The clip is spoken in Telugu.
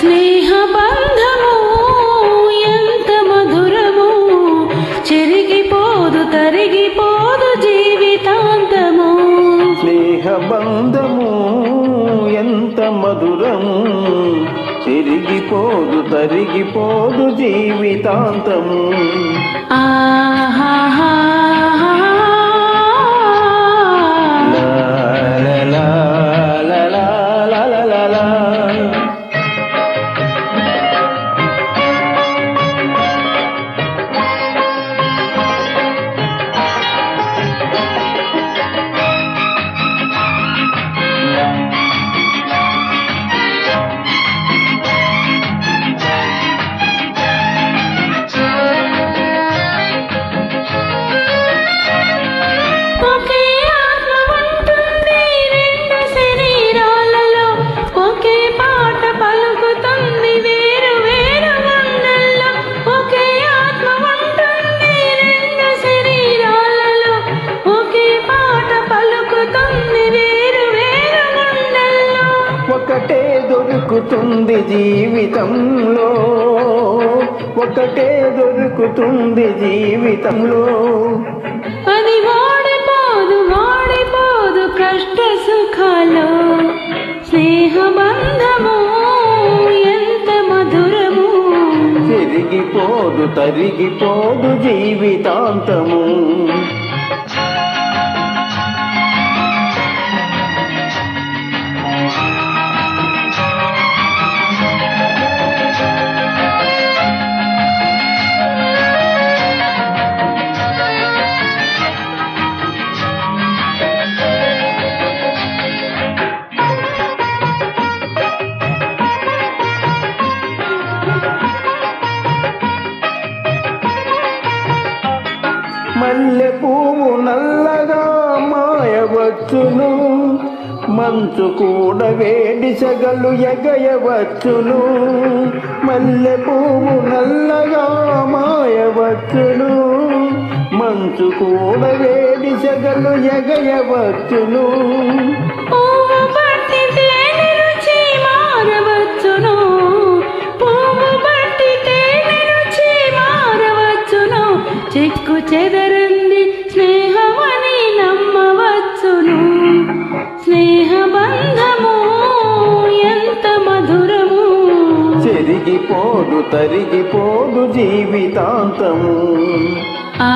స్నేహబంధము ఎంత మధురము? చెరిగిపోదు తరిగిపోదు జీవితాంతము. స్నేహబంధము ఎంత మధురము? తిరిగిపోదు తరిగిపోదు జీవితాంతము. ఆహాహా. దొరుకుతుంది జీవితంలో. ఒకటే దొరుకుతుంది జీవితంలో. అది వాడిపోదు వాడిపోదు కష్ట సుఖాలు. స్నేహబంధము ఎంత మధురము. తిరిగిపోదు తరిగిపోదు జీవితాంతము. మల్లె పువ్వు నల్లగా మాయవచ్చును. మంచు కూడా వేడి సగలు ఎగయవచ్చును. మల్లె పువ్వు నల్లగా మాయవచ్చును. మంచు కూడా వేడి సగలు ఎగయవచ్చును తరిగిపోదు తరిగిపోదు జీవితాంతము. ఆ